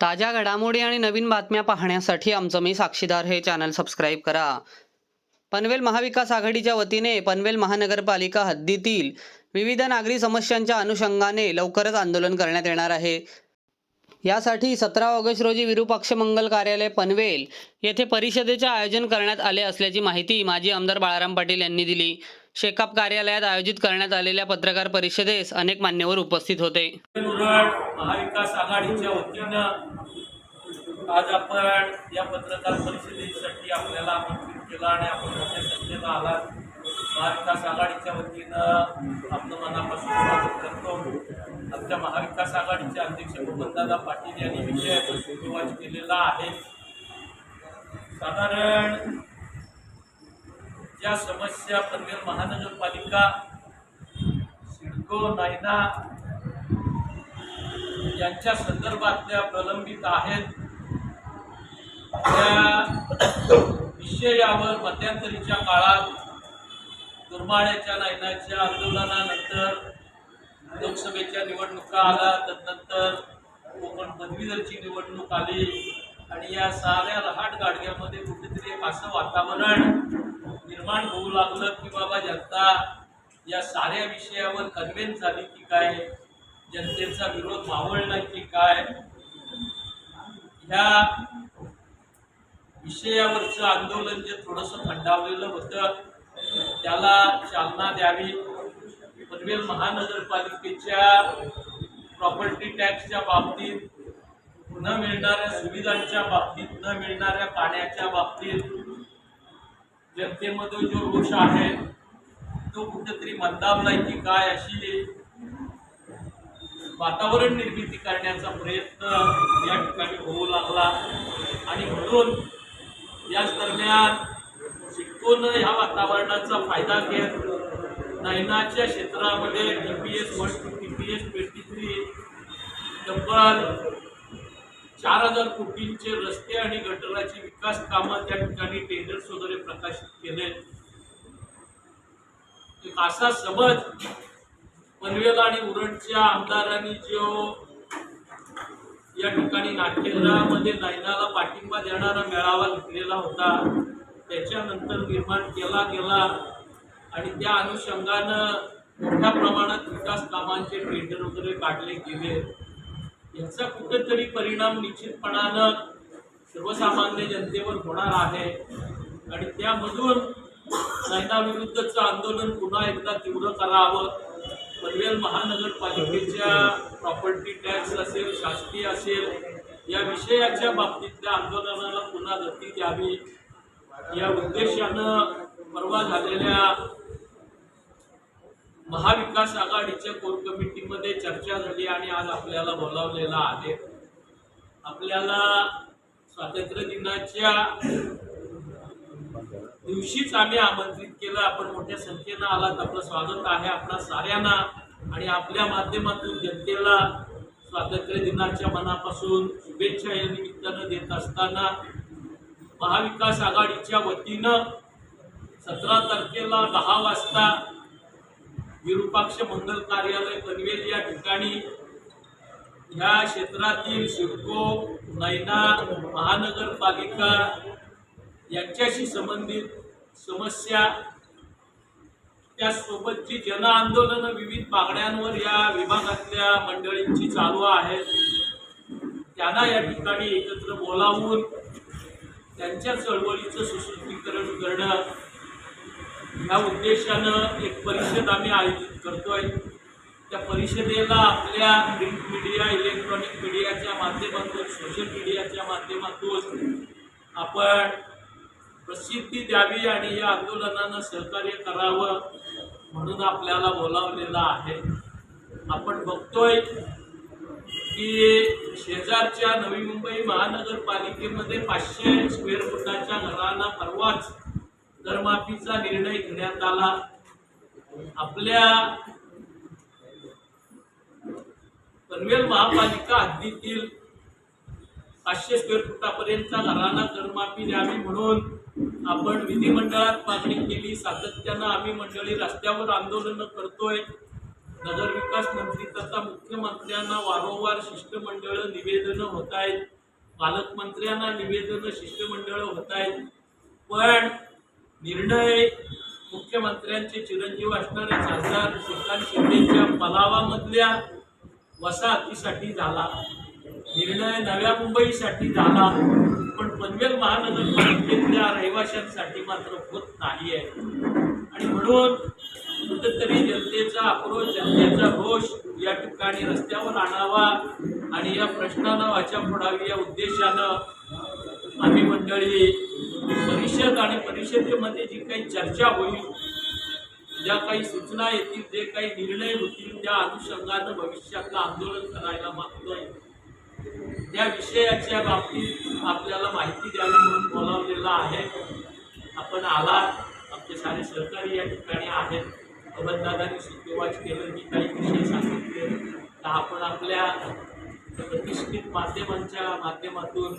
ताज्या घडामोडी आणि नवीन बातम्या पाहण्यासाठी आमचं मी साक्षीदार हे चॅनल सबस्क्राईब करा. पनवेल महाविकास आघाडीच्या वतीने पनवेल महानगरपालिका हद्दीतील विविध नागरी समस्यांच्या अनुषंगाने लवकरच आंदोलन करण्यात येणार आहे. यासाठी सतरा ऑगस्ट रोजी विरूपाक्ष मंगल कार्यालय पनवेल येथे परिषदेचे आयोजन करण्यात आले असल्याची माहिती माजी आमदार बाळाराम पाटील यांनी दिली. शेकाप कार्यालयात आयोजित करण्यात आलेल्या पत्रकार परिषदेस अनेक मान्यवर उपस्थित होते. महाविकास आघाडीच्या वतीनं आज आपण या पत्रकार परिषदेसाठी आपल्याला आमंत्रित केलं आणि आपण मोठ्या संख्येनं आलात. महाविकास आघाडीच्या वतीनं आपलं मनापासून स्वागत करतो. आमच्या महाविकास आघाडीचे अध्यक्ष बबनदादा पाटील यांनी विषय सुरुवात केलेला आहे. साधारण ज्या समस्या पनवेल महानगरपालिका सिडको नायना यांच्या संदर्भातल्या प्रलंबित आहेत. त्या विषयावर मध्यंतरीच्या काळात दुर्माळ्याच्या नायनाच्या आंदोलनानंतर लोकसभेच्या निवडणुका आल्या तदनंतर कोकण पदवीधरची निवडणूक आली आणि या साऱ्या रहाट गाडग्यामध्ये कुठेतरी एक असं वातावरण निर्माण होऊ लागलं की बाबा जनता या साऱ्या विषयावर कन्व्हेन्स झाली की काय? जनतेचा विरोध मावळला की काय? ह्या विषयावरचं आंदोलन जे थोडंसं थंडावलेलं होतं त्याला चालना द्यावी. पनवेल महानगरपालिकेच्या प्रॉपर्टी टॅक्सच्या बाबतीत न मिळणाऱ्या सुविधांच्या बाबतीत न मिळणाऱ्या पाण्याच्या बाबतीत जनतेमध्ये जो रोष आहे तो कुठेतरी मंदावलाय की काय अशी वातावरण निर्मिती करण्याचा प्रयत्न या ठिकाणी होऊ लागला. आणि म्हणून याच दरम्यान सिडकोनं ह्या वातावरणाचा फायदा घेत नैनाच्या क्षेत्रामध्ये T P S one two T P S twenty three तब्बल चार हजार कोटींचे रस्ते आणि गटराची विकास कामं त्या ठिकाणी टेंडर्स वगैरे प्रकाशित केले एक असा समज पनवेल आणि उरणच्या आमदारांनी जो या ठिकाणी नाट्यगृहामध्ये नायनाला पाठिंबा देणारा मेळावा घेतलेला होता त्याच्यानंतर निर्माण केला गेला आणि त्या अनुषंगानं मोठ्या प्रमाणात विकास कामांचे टेंडर वगैरे काढले गेले. याचा कुठेतरी परिणाम निश्चितपणानं सर्वसामान्य जनतेवर होणार आहे. आणि त्यामधून नैनाविरुद्धचं आंदोलन पुन्हा एकदा तीव्र करावं. पनवेल महानगरपालिकेच्या प्रॉपर्टी टॅक्स असेल शासकीय असेल या विषयाच्या बाबतीतल्या आंदोलनाला पुन्हा गती द्यावी. या उद्देशानं परवा झालेल्या महाविकास आघाडीच्या कोर कमिटीमध्ये चर्चा झाली आणि आज आपल्याला बोलावलेला आहे. आपल्याला स्वातंत्र्य दिनाच्या दिवशीच आम्ही आमंत्रित केलं. आपण मोठ्या संख्येनं आलात. आपलं स्वागत आहे आपणा साऱ्यांना आणि आपल्या माध्यमातून जनतेला स्वातंत्र्य दिनाच्या मनापासून शुभेच्छा या निमित्तानं देत असताना महाविकास आघाडीच्या वतीनं सतरा तारखेला दहा वाजता विरूपाक्ष मंगल कार्यालय पनवेल या ठिकाणी ह्या क्षेत्रातील सिडको नैना महानगरपालिका यांच्याशी संबंधित समस्या त्यासोबतची जनआंदोलनं विविध मागण्यांवर या विभागातल्या मंडळींची चालू आहेत त्यांना या ठिकाणी एकत्र बोलावून त्यांच्या चळवळीचं सुसूत्रीकरण करणं ह्या उद्देशानं एक परिषद आम्ही आयोजित करतोय. त्या परिषदेला आपल्या प्रिंट मीडिया इलेक्ट्रॉनिक मीडियाच्या माध्यमातून सोशल मीडियाच्या माध्यमातून आपण प्रसिद्धी द्यावी आणि या आंदोलनानं सहकार्य करावं म्हणून आपल्याला बोलावलेलं आहे. आपण बघतोय की शेजारच्या नवी मुंबई महानगरपालिकेमध्ये पाचशे स्क्वेअर फुटाच्या घरांना परवाच करमाफीचा निर्णय घेण्यात आला. आपल्या पनवेल महापालिका हद्दीतील पाचशे स्क्वेअर फुटापर्यंतच्या घरांना करमाफी द्यावी म्हणून आपण विधिमंडळात मागणी केली. सातत्यानं आम्ही मंडळी रस्त्यावर आंदोलन करतोय. नगरविकास मंत्री तथा मुख्यमंत्र्यांना वारंवार शिष्टमंडळ निवेदनं होत आहेत. पालकमंत्र्यांना निवेदनं शिष्टमंडळ होत आहेत. पण निर्णय मुख्यमंत्र्यांचे चिरंजीव असणारे खासदार श्रीकांत शिंदेच्या पलावामधल्या वसाहतीसाठी झाला. निर्णय नव्या मुंबईसाठी झाला पण पनवेल महानगरपालिकेतल्या रहिवाशांसाठी मात्र होत नाही आहे आणि म्हणून कुठंतरी जनतेचा आक्रोश जनतेचा रोष या ठिकाणी रस्त्यावर आणावा आणि या प्रश्नांना वाचा फोडावी या उद्देशानं आम्ही मंडळी परिषद आणि परिषदेमध्ये जी काही चर्चा होईल ज्या काही सूचना येतील जे काही निर्णय होतील त्या अनुषंगानं भविष्यातलं आंदोलन करायला मागतोय त्या विषयाच्या बाबतीत आपल्याला माहिती द्यावी म्हणून बोलावलेलं आहे. आपण आलात आमचे सारे सहकारी या ठिकाणी आहेत. अबनदादांनी सुखवाच केलं मी काही विषय सांगितले. तर आपण आपल्या प्रतिष्ठित माध्यमांच्या माध्यमातून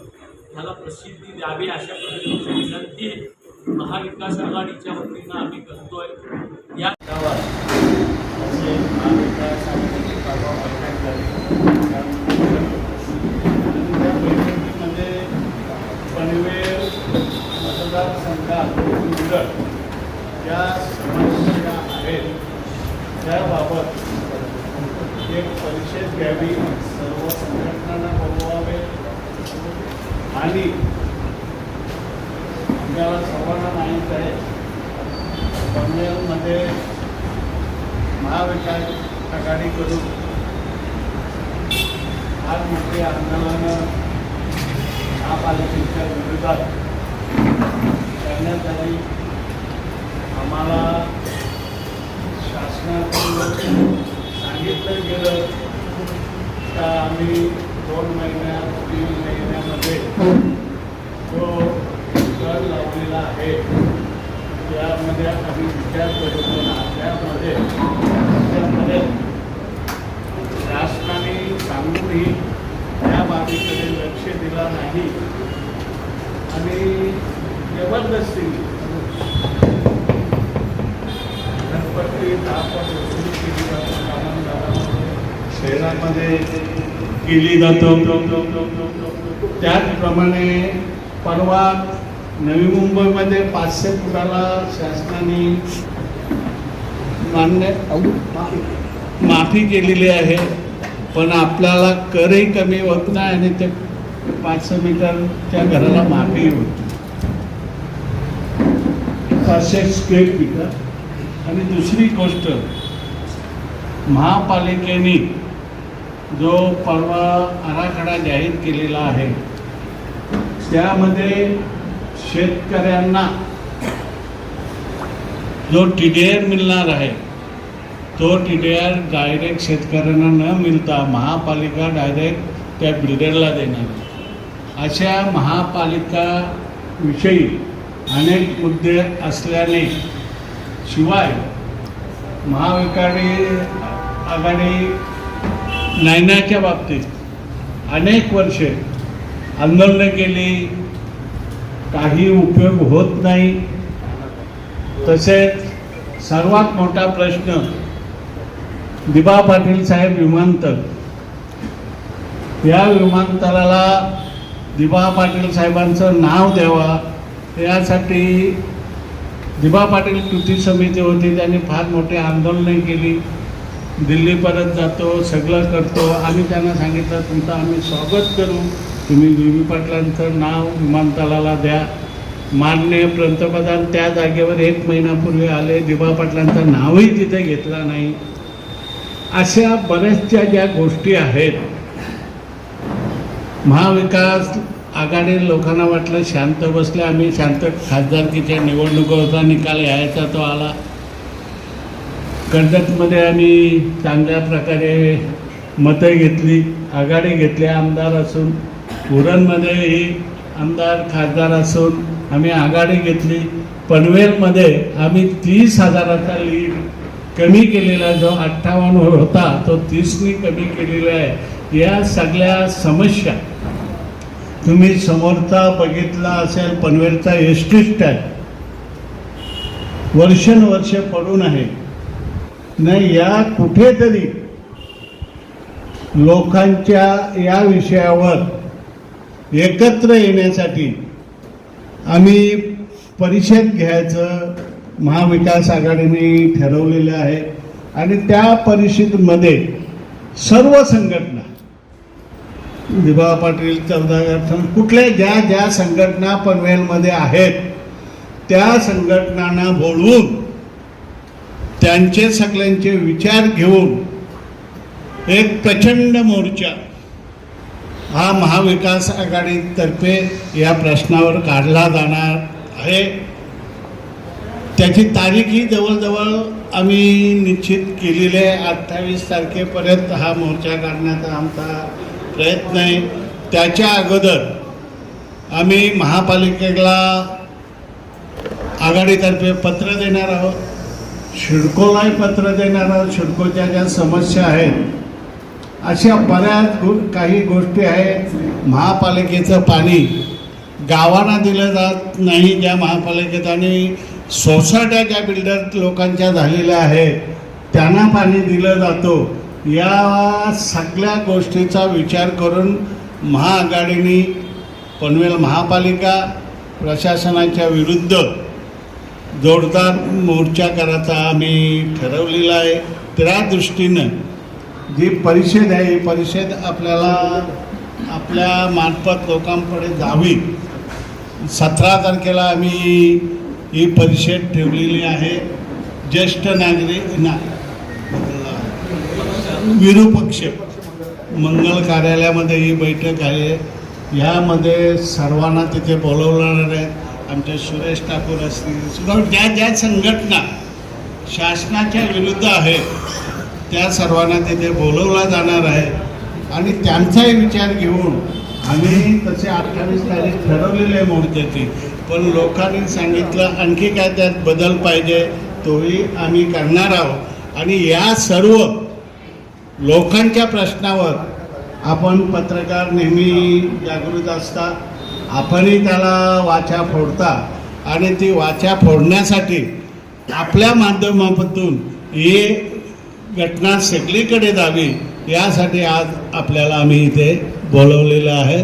त्याला प्रसिद्धी द्यावी अशा पद्धतीची विनंती महाविकास आघाडीच्या वतीनं आम्ही करतोय. या असे महाविकास आघाडीची परवा बैठक झाली पनवेल मतदारसंघात ज्या समस्या आहेत त्याबाबत एक परिषद घ्यावी सर्व आणि आपल्याला सर्वांना माहीत आहे पनवेलमध्ये महाविकास आघाडीकडून आज मोठे आंदोलनं महापालिकेच्या विरोधात करण्यात आली. आम्हाला शासनाकडून सांगितलं गेलं का आम्ही दोन महिन्यात तीन महिन्यामध्ये जो कर लावलेला आहे. त्यामध्ये आम्ही विचार करतो त्यामध्ये त्यामध्ये शासनाने सांगूनही त्या बाबीकडे लक्ष दिला नाही. आणि जबरदस्ती गणपती आपण वसुली केली जाते शहरामध्ये केली जातो. त्याचप्रमाणे परवा नवी मुंबईमध्ये पाचशे फुटाला शासनाने मान्य माफी केलेली आहे. पण आपल्याला करही कमी होत नाही आणि ते पाचशे मीटरच्या घराला माफी होती पाचशे स्क्वेअर मीटर आणि दुसरी गोष्ट महापालिकेने जो परवा आराखडा जाहीर केलेला आहे त्यामध्ये शेतकऱ्यांना जो टी डी आर मिळणार आहे तो टी डी आर डायरेक्ट शेतकऱ्यांना न मिळता महापालिका डायरेक्ट त्या बिल्डरला देणार अशा महापालिका विषयी अनेक मुद्दे असल्याने शिवाय महाविकाडी आघाडी नायनाच्या बाबतीत अनेक वर्षे आंदोलनं केली. काही उपयोग होत नाही. तसेच सर्वात मोठा प्रश्न दिबा पाटील साहेब विमानतळ. या विमानतळाला दिबा पाटील साहेबांचं नाव द्यावा. यासाठी दिबा पाटील कृती समिती होती. त्यांनी फार मोठी आंदोलनं केली. दिल्लीपर्यंत जातो सगळं करतो. आम्ही त्यांना सांगितलं तुमचं आम्ही स्वागत करू. तुम्ही दिबी पाटलांचं नाव विमानतळाला द्या. माननीय पंतप्रधान त्या जागेवर एक महिन्यापूर्वी आले. दिबा पाटलांचं नावही तिथे घेतलं नाही. अशा बऱ्याचशा ज्या गोष्टी आहेत महाविकास आघाडी लोकांना वाटलं शांत बसले. आम्ही शांत खासदारकीच्या निवडणुका होता निकाल यायचा तो आला. कर्जतमध्ये आम्ही चांगल्या प्रकारे मतं घेतली आघाडी घेतली आमदार असून उरणमध्येही आमदार खासदार असून आम्ही आघाडी घेतली. पनवेलमध्ये आम्ही तीस हजाराचा लीड कमी केलेला जो अठ्ठावन्न होता तो तीसनी कमी केलेला आहे. या सगळ्या समस्या तुम्ही समोरचा बघितला असेल पनवेलचा एस टी स्टँड वर्षानुवर्ष पडून आहे. नाही या कुठेतरी लोकांच्या या विषयावर एकत्र येण्यासाठी आम्ही परिषद घ्यायचं महाविकास आघाडीने ठरवलेलं आहे. आणि त्या परिषदेमध्ये सर्व संघटना दिबा पाटील चौदागर कुठल्या ज्या ज्या संघटना पनवेलमध्ये आहेत त्या संघटनांना बोलवून त्यांचे सगळ्यांचे विचार घेऊन एक प्रचंड मोर्चा हा महाविकास आघाडीतर्फे या प्रश्नावर काढला जाणार आहे. त्याची तारीखही जवळजवळ आम्ही निश्चित केलेली आहे. अठ्ठावीस तारखेपर्यंत हा मोर्चा काढण्याचा आमचा प्रयत्न आहे. त्याच्या अगोदर आम्ही महापालिकेला आघाडीतर्फे पत्र देणार आहोत. शिडकोलाही पत्र देणारा शिडकोच्या ज्या समस्या आहेत अशा बऱ्याच गो काही गोष्टी आहेत. महापालिकेचं पाणी गावांना दिलं जात नाही ज्या महापालिकेत आणि सोसायट्या ज्या बिल्डर लोकांच्या झालेल्या आहेत त्यांना पाणी दिलं जातो. या सगळ्या गोष्टीचा विचार करून महाआघाडीने पनवेल महापालिका प्रशासनाच्या विरुद्ध जोरदार मोर्चा करायचा आम्ही ठरवलेला आहे. त्या दृष्टीनं जी परिषद आहे ही परिषद आपल्याला आपल्या मार्फत लोकांकडे जावी. सतरा तारखेला आम्ही ही परिषद ठेवलेली आहे. ज्येष्ठ नागरिक ना विरूपक्ष मंगल कार्यालयामध्ये ही बैठक आहे. ह्यामध्ये सर्वांना तिथे बोलवणार आहे आमचे सुरेश ठाकूर असतील सुद्धा ज्या ज्या संघटना शासनाच्या विरुद्ध आहेत त्या सर्वांना तिथे बोलवला जाणार आहे. आणि त्यांचाही विचार घेऊन आम्ही तसे अठ्ठावीस तारीख ठरवलेले आहे मोर्चाची. पण लोकांनी सांगितलं आणखी काय त्यात बदल पाहिजे तोही आम्ही करणार आहोत. आणि या सर्व लोकांच्या प्रश्नावर आपण पत्रकार नेहमी जागृत असतात. आपणही त्याला वाचा फोडता आणि ती वाचा फोडण्यासाठी आपल्या माध्यमातून ही घटना सगळीकडे जावी यासाठी आज आपल्याला आम्ही इथे बोलवलेलं आहे.